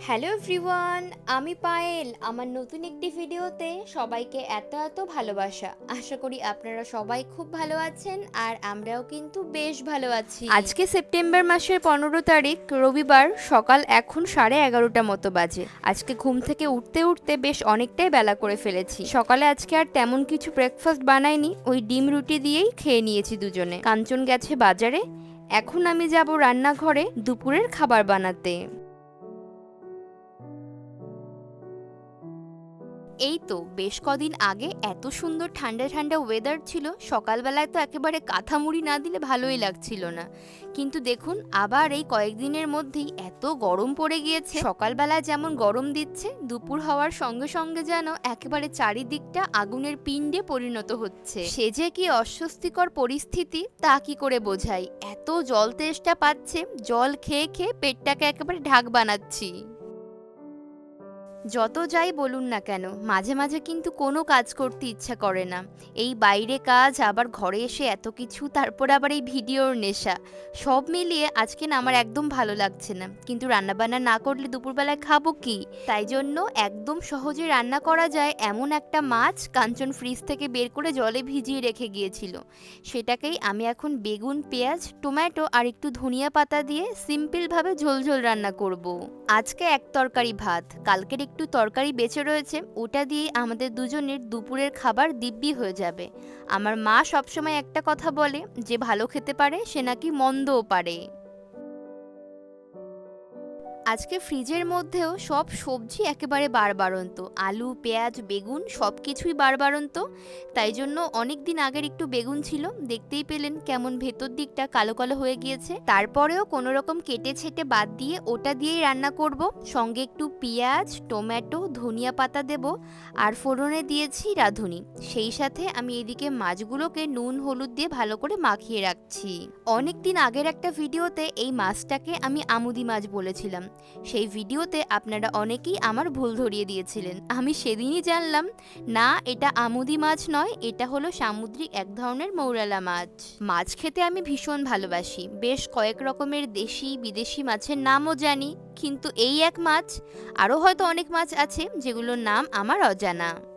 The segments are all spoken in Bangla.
হ্যালো এভরিওয়ান আমি পায়েল। আমার নতুন একটি ভিডিওতে সবাইকে এত এত ভালোবাসা। আশা করি আপনারা সবাই খুব ভালো আছেন আর আমরাও কিন্তু বেশ ভালো আছি। আজকে সেপ্টেম্বর মাসের পনেরো তারিখ, রবিবার সকাল এখন সাড়ে এগারোটা মতো বাজে। আজকে ঘুম থেকে উঠতে উঠতে বেশ অনেকটাই বেলা করে ফেলেছি। সকালে আজকে আর তেমন কিছু ব্রেকফাস্ট বানাইনি, ওই ডিম রুটি দিয়েই খেয়ে নিয়েছি দুজনে। কাঞ্চন গেছে বাজারে। এখন আমি যাব রান্নাঘরে দুপুরের খাবার বানাতে। এই তো বেশ কদিন আগে এত সুন্দর ঠান্ডা ঠান্ডা ওয়েদার ছিল, সকালবেলায় তো একেবারে কাঁথা মুড়ি না দিলে ভালোই লাগছিল না। কিন্তু দেখুন, আবার এই কয়েকদিনের মধ্যেই এত গরম পড়ে গিয়েছে। সকালবেলায় যেমন গরম দিচ্ছে, দুপুর হওয়ার সঙ্গে সঙ্গে যেন একেবারে চারিদিকটা আগুনের পিণ্ডে পরিণত হচ্ছে। সে যে কি অস্বস্তিকর পরিস্থিতি, তা কি করে বোঝাই? এত জল তেষ্টা পাচ্ছে, জল খেয়ে খেয়ে পেটটাকে একেবারে ঢাক বানাচ্ছি। যত যাই বলুন না কেন, মাঝে মাঝে কিন্তু কোনো কাজ করতে ইচ্ছা করে না। এই বাইরে কাজ, আবার ঘরে এসে এত কিছু, তারপর আবার এই ভিডিওর নেশা। সব মিলিয়ে আজকে না আমার একদম ভালো লাগছে না। কিন্তু রান্নাবান্না না করলে দুপুরবেলায় খাব কি? তাই জন্য একদম সহজে রান্না করা যায় এমন একটা মাছ কাঞ্চন ফ্রিজ থেকে বের করে জলে ভিজিয়ে রেখে গিয়েছিল। সেটাকেই আমি এখন বেগুন, পেঁয়াজ, টমেটো আর একটু ধনিয়া পাতা দিয়ে সিম্পলভাবে ঝোলঝোল রান্না করব। আজকে এক তরকারি ভাত, কালকের একটু তরকারি বেঁচে রয়েছে, ওটা দিয়ে আমাদের দুজনের দুপুরের খাবার দিব্যি হয়ে যাবে। আমার মা সবসময় একটা কথা বলে, যে ভালো খেতে পারে সে নাকি মন্দও পারে। আজকে ফ্রিজের মধ্যেও সব সবজি একেবারে বারবারন্ত আলু, পেঁয়াজ, বেগুন সব কিছুই বারবারন্ত তাই জন্য অনেক দিন আগের একটু বেগুন ছিল। দেখতেই পেলেন কেমন ভেতর দিকটা কালো কালো হয়ে গিয়েছে। তারপরেও কোনো রকম কেটে ছেটে বাদ দিয়ে ওটা দিয়েই রান্না করব। সঙ্গে একটু পেঁয়াজ, টমেটো, ধনিয়া পাতা দেব। আর ফোড়নে দিয়েছি রাঁধুনি। সেই সাথে আমি এদিকে মাছগুলোকে নুন, হলুদ দিয়ে ভালো করে মাখিয়ে রাখছি। অনেক দিন আগের একটা ভিডিওতে এই মাছটাকে আমি আমুদি মাছ বলেছিলাম। সেই ভিডিওতে আপনারা অনেকেই আমার ভুল ধরিয়ে দিয়েছিলেন। আমি সেদিনই জানলাম, না, এটা আমুদি মাছ নয়, এটা হলো সামুদ্রিক এক ধরনের মৌরালা মাছ। মাছ খেতে আমি ভীষণ ভালোবাসি। বেশ কয়েক রকমের দেশি, বিদেশি মাছের নামও জানি, কিন্তু এই এক মাছ, আরও হয়তো অনেক মাছ আছে, যেগুলোর নাম আমার অজানা।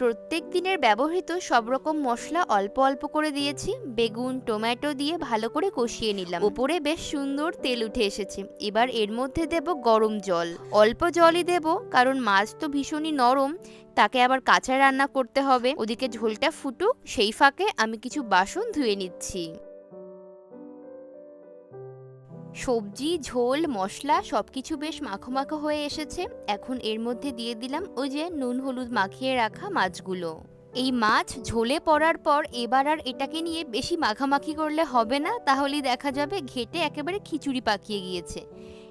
প্রত্যেক দিনের ব্যবহৃত সব রকম মশলা অল্প অল্প করে দিয়েছি, বেগুন, টমেটো দিয়ে ভালো করে কষিয়ে নিলাম। উপরে বেশ সুন্দর তেল উঠে এসেছে। এবার এর মধ্যে দেব গরম জল। অল্প জলই দেব, কারণ মাছ তো ভীষণই নরম, তাকে আবার কাঁচা রান্না করতে হবে। ওদিকে ঝোলটা ফুটুক, সেই ফাঁকে আমি কিছু বাসন ধুয়ে নিচ্ছি। সবজি, ঝোল, মশলা সব কিছু বেশ মাখো মাখো হয়ে এসেছে। এখন এর মধ্যে দিয়ে দিলাম ওই যে নুন, হলুদ মাখিয়ে রাখা মাছগুলো। এই মাছ ঝোলে পড়ার পর এবার আর এটাকে নিয়ে বেশি মাখামাখি করলে হবে না। তাহলেই দেখা যাবে ঘেটে একেবারে খিচুড়ি পাকিয়ে গিয়েছে।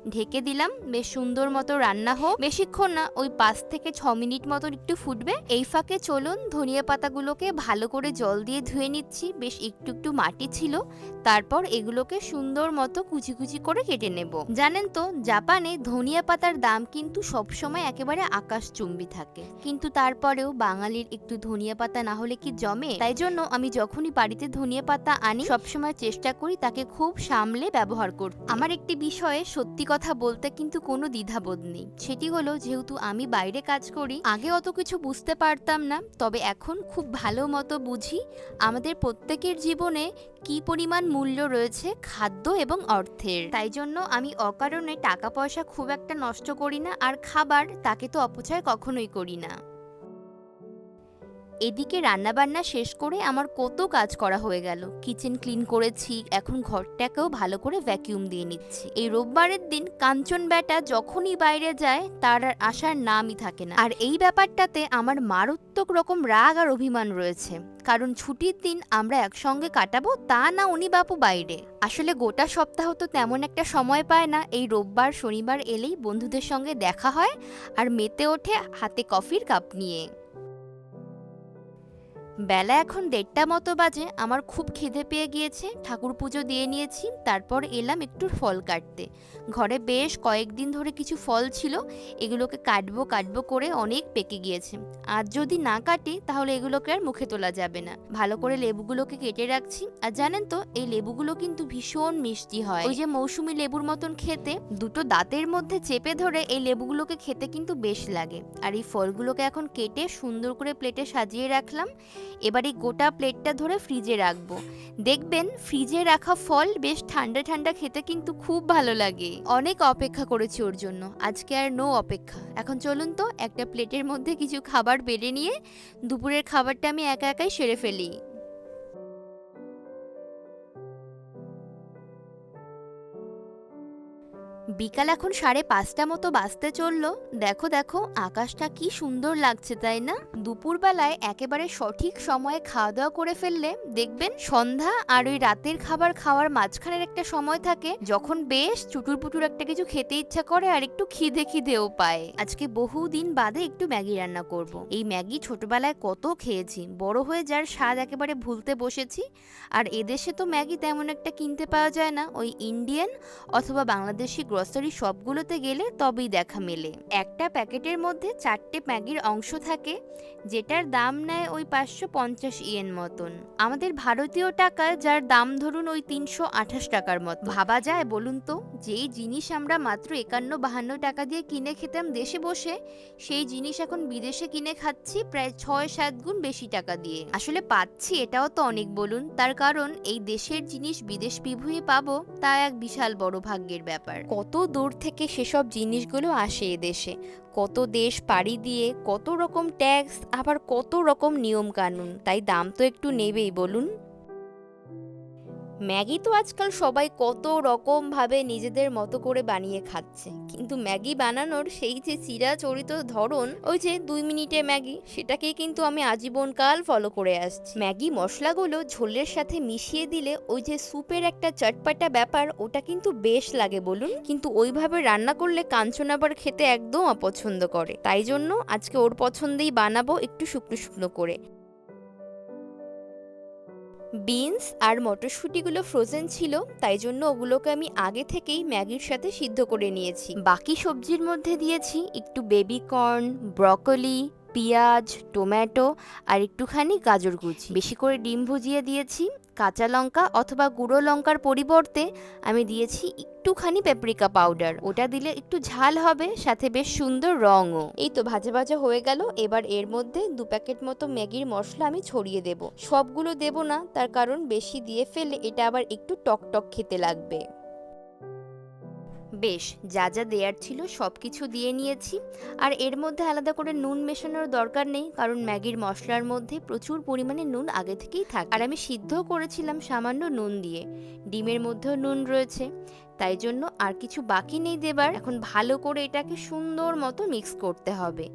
ঢেকে দিলাম। বেশ সুন্দর মতো রান্না হোক। বেশিক্ষণ না, ওই পাঁচ থেকে ছ মিনিট মতন একটু ফুটবে। এই ফাঁকে চলুন, ধনিয়া পাতাগুলোকে ভালো করে জল দিয়ে ধুয়ে নিচ্ছি। বেশ একটু একটু মাটি ছিল। তারপর এগুলোকে সুন্দর মতো কুচি কুচি করে কেটে নেব। জানেন তো, জাপানে ধনিয়া পাতার দাম কিন্তু সবসময় একেবারে আকাশচুম্বী থাকে। কিন্তু তারপরেও বাঙালির একটু ধনিয়া পাতা না হলে কি জমে? তাই জন্য আমি যখনই বাড়িতে ধনিয়া পাতা আনি, সবসময় চেষ্টা করি তাকে খুব সামলে ব্যবহার করতে। আমার একটি বিষয়ে সত্যি কথা বলতে কিন্তু কোনো দ্বিধাবোধ নেই। সেটি হলো, যেহেতু আমি বাইরে কাজ করি, আগে অত কিছু বুঝতে পারতাম না, তবে এখন খুব ভালো মতো বুঝি আমাদের প্রত্যেকের জীবনে কি পরিমাণ মূল্য রয়েছে খাদ্য এবং অর্থের। তাই জন্য আমি অকারণে টাকা পয়সা খুব একটা নষ্ট করি না, আর খাবার তাকে তো অপচয় কখনোই করি না। এদিকে রান্নাবান্না শেষ করে আমার কত কাজ করা হয়ে গেল। কিচেন ক্লিন করেছি, এখন ঘরটাকেও ভালো করে ভ্যাকিউম দিয়ে নিচ্ছি। এই রোববারের দিন কাঞ্চন ব্যাটা যখনই বাইরে যায়, তার আর আসার নামই থাকে না। আর এই ব্যাপারটাতে আমার মারাত্মক রকম রাগ আর অভিমান রয়েছে। কারণ ছুটির দিন আমরা একসঙ্গে কাটাবো, তা না উনি বাপু বাইরে। আসলে গোটা সপ্তাহ তো তেমন একটা সময় পায় না। এই রোববার, শনিবার এলেই বন্ধুদের সঙ্গে দেখা হয় আর মেতে ওঠে হাতে কফির কাপ নিয়ে। বেলা এখন দেড়টা মতো বাজে, আমার খুব খিদে পেয়ে গিয়েছে। ঠাকুর পুজো দিয়ে নিয়েছি, তারপর এলাম একটু ফল কাটতে। ঘরে বেশ কয়েকদিন ধরে কিছু ফল ছিল, এগুলোকে কাটবো কাটবো করে অনেক পেকে গিয়েছে। আর যদি না কাটি, তাহলে এগুলোকে আর মুখে তোলা যাবে না। ভালো করে লেবুগুলোকে কেটে রাখছি। আর জানেন তো, এই লেবুগুলো কিন্তু ভীষণ মিষ্টি হয়। ওই যে মৌসুমি লেবুর মতন খেতে, দুটো দাঁতের মধ্যে চেপে ধরে এই লেবুগুলোকে খেতে কিন্তু বেশ লাগে। আর এই ফলগুলোকে এখন কেটে সুন্দর করে প্লেটে সাজিয়ে রাখলাম। এবার এই গোটা প্লেটটা ধরে ফ্রিজে রাখব। দেখবেন ফ্রিজে রাখা ফল বেশ ঠান্ডা ঠান্ডা খেতে কিন্তু খুব ভালো লাগে। অনেক অপেক্ষা করেছি ওর জন্য। আজকে আর নো অপেক্ষা। এখন চলুন তো একটা প্লেটের মধ্যে কিছু খাবার বেড়ে নিয়ে দুপুরের খাবারটা আমি একা একাই সেরে ফেলি। বিকাল এখন সাড়ে পাঁচটা মতো বাজতে চলল। দেখো দেখো, আকাশটা কি সুন্দর লাগছে, তাই না? দুপুরবেলায় একেবারে সঠিক সময়ে খাওয়া দাওয়া করে ফেললে, দেখবেন সন্ধ্যা আর ওই রাতের খাবার খাওয়ার মাঝখানের একটা সময় থাকে, যখন বেশ চুটুর পুটুর একটা কিছু খেতে ইচ্ছা করে আর একটু খিদে খিদেও পায়। আজকে বহু দিন বাদে একটু ম্যাগি রান্না করব। এই ম্যাগি ছোটবেলায় কত খেয়েছি, বড় হয়ে যার স্বাদ একেবারে ভুলতে বসেছি, আর এদেশে তো ম্যাগি তেমন একটা কিনতে পাওয়া যায় না। ওই ইন্ডিয়ান অথবা বাংলাদেশি গ্রসারি সবগুলোতে গেলে তবেই দেখা মেলে। একটা প্যাকেটের মধ্যে চারটে ম্যাগির অংশ থাকে, যেটার দাম নেয় ওই পাঁচশো পঞ্চাশ ইয়েন মতন। আমাদের ভারতীয় টাকায় যার দাম ধরুন ওই তিনশো আঠাশ টাকার মতো। ভাবা যায় বলুন তো, যেই জিনিস আমরা মাত্র একান্ন বাহান্ন টাকা দিয়ে কিনে খেতাম দেশে বসে, সেই জিনিস এখন বিদেশে কিনে খাচ্ছি প্রায় ছয় সাত গুণ বেশি টাকা দিয়ে। আসলে পাচ্ছি এটাও তো অনেক বলুন, তার কারণ এই দেশের জিনিস বিদেশ বিভুঁয়ে পাবো, তা এক বিশাল বড় ভাগ্যের ব্যাপার। কত দূর থেকে সেসব জিনিসগুলো আসে এ দেশে কত দেশ পাড়ি দিয়ে, কত রকম ট্যাক্স, আবার কত রকম নিয়ম কানুন তাই দাম তো একটু নেবেই, বলুন। ম্যাগি তো আজকাল সবাই কত রকম ভাবে নিজেদের মতো করে বানিয়ে খাচ্ছে। কিন্তু ম্যাগি বানানোর সেই যে চিরাচরিত ধরন, ওই যে দুই মিনিটে ম্যাগি, সেটাকেই কিন্তু আমি আজীবনকাল ফলো করে আসছি। ম্যাগি মশলাগুলো ঝোলের সাথে মিশিয়ে দিলে ওই যে স্যুপের একটা চটপাটা ব্যাপার, ওটা কিন্তু বেশ লাগে বলুন। কিন্তু ওইভাবে রান্না করলে কাঞ্চন আবার খেতে একদম অপছন্দ করে। তাই জন্য আজকে ওর পছন্দেই বানাবো একটু শুকনো শুকনো করে। বিনস আর মটরশুঁটিগুলো ফ্রোজেন ছিল, তাই জন্য ওগুলোকে আমি আগে থেকেই ম্যাগির সাথে সিদ্ধ করে নিয়েছি। বাকি সবজির মধ্যে দিয়েছি একটু বেবি কর্ন ব্রকলি পেঁয়াজ টোম্যাটো আর একটুখানি গাজর কুচি। বেশি করে ডিম ভুজিয়ে দিয়েছি কাঁচা লঙ্কা অথবা গুঁড়ো লঙ্কার পরিবর্তে আমি দিয়েছি একটুখানি পেপরিকা পাউডার ওটা দিলে একটু ঝাল হবে, সাথে বেশ সুন্দর রঙও। এই তো ভাজা ভাজা হয়ে গেল। এবার এর মধ্যে দু প্যাকেট মতো ম্যাগির মশলা আমি ছড়িয়ে দেব। সবগুলো দেব না, তার কারণ বেশি দিয়ে ফেললে এটা আবার একটু টক টক খেতে লাগবে। বেশ, যা যা দেয়ার ছিল সব কিছু দিয়ে নিয়েছি। আর এর মধ্যে আলাদা করে নুন মেশানোর দরকার নেই, কারণ ম্যাগির মশলার মধ্যে প্রচুর পরিমাণে নুন আগে থেকেই থাকে। আর আমি সিদ্ধ করেছিলাম সামান্য নুন দিয়ে। ডিমের মধ্যেও নুন রয়েছে। তাই জন্য আর কিছু বাকি নেই দেবার। এখন ভালো করে এটাকে সুন্দর মতো মিক্স করতে হবে।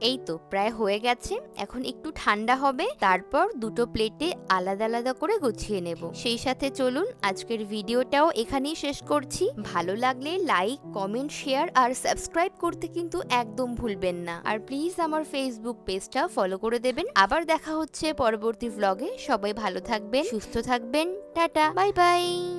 এই তো প্রায় হয়ে গেছে। এখন একটু ঠান্ডা হবে, তারপর দুটো প্লেটে আলাদা আলাদা করে গুছিয়ে নেব। সেই সাথে চলুন, আজকের ভিডিওটাও এখানেই শেষ করছি। ভালো লাগলে লাইক, কমেন্ট, শেয়ার আর সাবস্ক্রাইব করতে কিন্তু একদম ভুলবেন না। আর প্লিজ আমার ফেসবুক পেজটা ফলো করে দেবেন। আবার দেখা হচ্ছে পরবর্তী ভ্লগে সবাই ভালো থাকবেন, সুস্থ থাকবেন। Tata, bye bye.